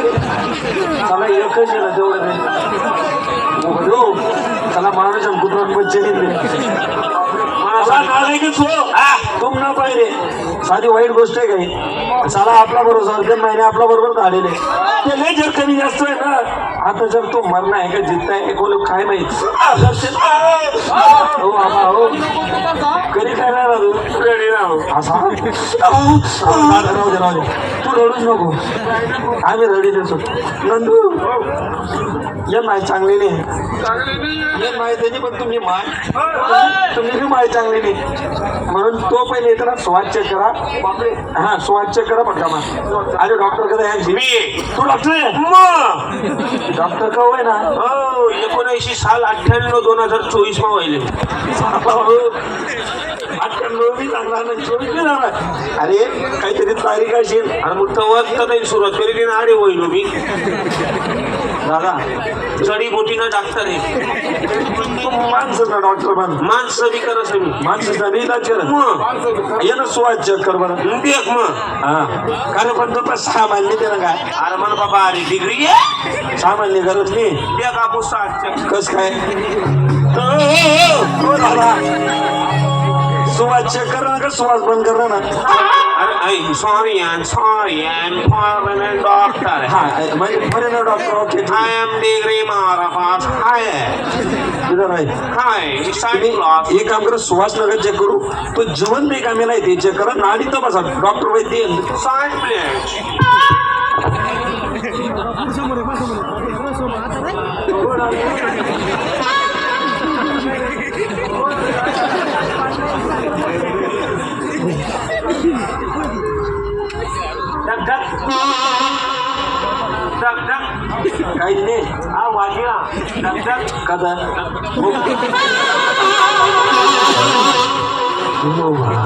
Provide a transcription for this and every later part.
चला आहे ना तेवढं नाही चला माणूस कुत्रा बच्चे ना पाहिजे साधी वाईट गोष्ट आहे काही. चला आपला बरोबर अर्धन महिने आपला बरोबर झालेले ते लय जर कमी जास्त आहे ना. आता जर तो मरणं आहे का जिद्द आहे कोण काय दर्शन. हो. आबा हो. कधी काय नाही राहू. रेडी राहू असा राहू दे राहू दे. तू रडूच नको. आम्ही रडी देतो नंदू ये माय चांगली नाही ये माय त्याची पण तुम्ही माय. तुम्ही बी माय चांगली नाही म्हणून तो पहिले येताना स्वाद चेक करा. हा स्वाद चेक करा पटका मग अरे डॉक्टर कदा यांची तू डॉक्टर आहे? डॉक्टर का होय ना? हो एकोणऐंशी साल अठ्ठ्याण्णव दोन हजार चोवीस मा व्हायले अठ्ठ्याण्णव बी लागणार नाही चोवीस बी लागणार अरे काहीतरी तारीख असेल. अरे मग तेव्हाच तर नाही सुरुवात केली ना आडे होईल मी. दादा जडी बोटीनं डॉक्टर आहे तू माणसं डॉक्टर बन. माणसं बी करत मी माणसाचा बी इलाज कर मग. ये ना स्वाद चेक कर बरं. देख मग. हा. कारण पण तो पण सामान्य दे ना काय? अरे मला बाबा अरे डिग्री आहे सामान्य गरज नाही देख आपण साठ कस काय? चेक कर ना सुवास बंद कर ना. अरे सॉरी यान सॉरी यान फॉरेन डॉक्टर हा म्हणजे बरे ना doctor okay I M degree मारा पास हाय हाय एक काम करा सुवास नका चेक करू. तो जीवन नाही कामेला आहे ते चेक करा. नाडी तपासा डॉक्टर वैद्य साठ प्लेट डक डक काही नाही हा वाजला डक डक कदा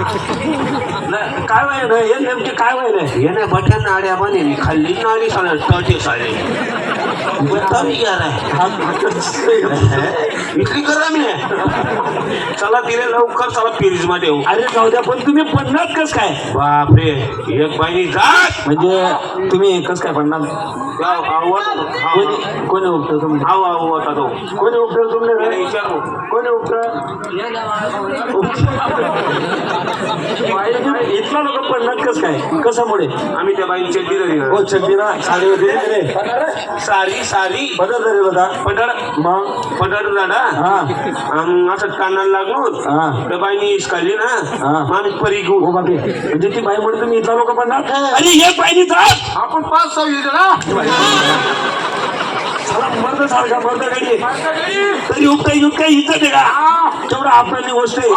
नाही, काय व्हाय ना हे नेमके काय व्हाय ना येणे बटन नाड्या बने मी खाल्ली नाडी साले तळते साले बतावी गेलाय इथली करा मी चला तिने लवकर चला फ्रीजमध्ये अरे जाऊ द्या पण तुम्ही पन्नास कस काय? बापरे एक बाईनी जात। म्हणजे तुम्ही कस काय पडणार कोणी कोणी उपटं तुम्ही? हाव हाव होता तो कोणी उपटं त्याला तुमने विचारतो कोणी उपटं इथला लोक पडणार कस काय? कशामुळे? आम्ही त्या बाईची दिलं दिलं हो ना साडी होती रे सारी सारी बदल रे बदा पटड मग? पटड दादा हा. आम असं कानाला लागून हा. त्या बाईनी इसकाली ना हा. मग आम्ही परी घेऊ हो बाकी. म्हणजे ती बाई म्हणते तुम्ही इथला लोक पडणार अरे हे पाहिजे जात आपण पाच सहा येऊ ना मर्द सारखा मर्द गाडी तरी उपटा युक्ता इज्जत आहे का तेवढं आपल्याली गोष्ट आहे.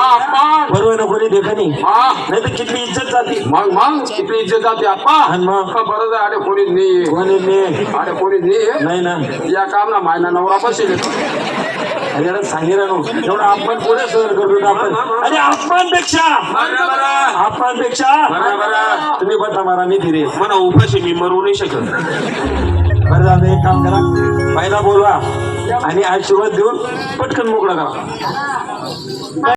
बरोबर ना कोणी देखा नाही नाही तर किती इज्जत जाते. मग मग? किती इज्जत जाते आप्पा? आणि मग? का बरं आहे, अरे कोणीच नाही कोणी नाही अरे कोणीच नाही नाही ना. या काम ना मायना नवरा बसेल. अरे याला सांगितलं ना. एवढं आपण पुढे सहन करतो आपण? अरे अपमानपेक्षा. अपमानपेक्षा. तुम्ही बटा मारा मी फिरे म्हणा उपाशी मी मरू नाही शकत. बरं झालं एक काम करा. पहिला बोलवा. आणि आशीर्वाद देऊन पटकन मोकळा करा.